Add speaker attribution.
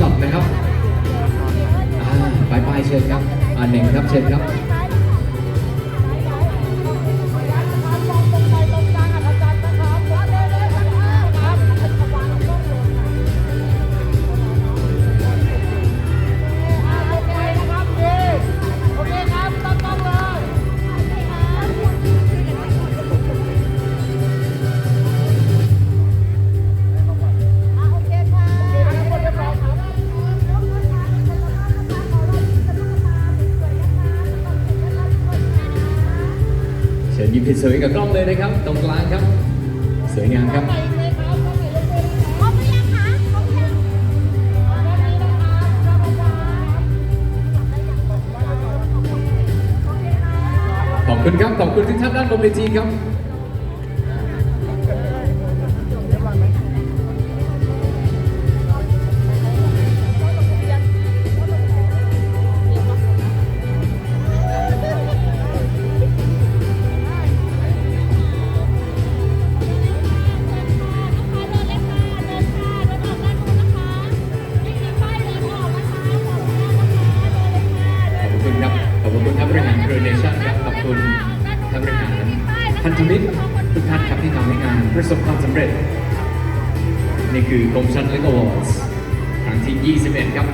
Speaker 1: ช็อปนะครับอ่าไปไปเชิญครับอ่าหนึ่งครับเชิญครับ ชิญยิ้มสวยกับกล้องเลยนะครับ ตรงกลางครับ สวยงามครับขอบคุณครับ ขอบคุณทุกท่านด้านบนเวทีครับ อบคุณท่านบริหารเครือเนชั่นครับขอบคุณท่านบริหารพันธมิตรทุกท่านครับที่ทำให้งานประสบความสำเร็จ นี่คือกรมชันเล็กอวอร์สครั้งที่ 21 ครับ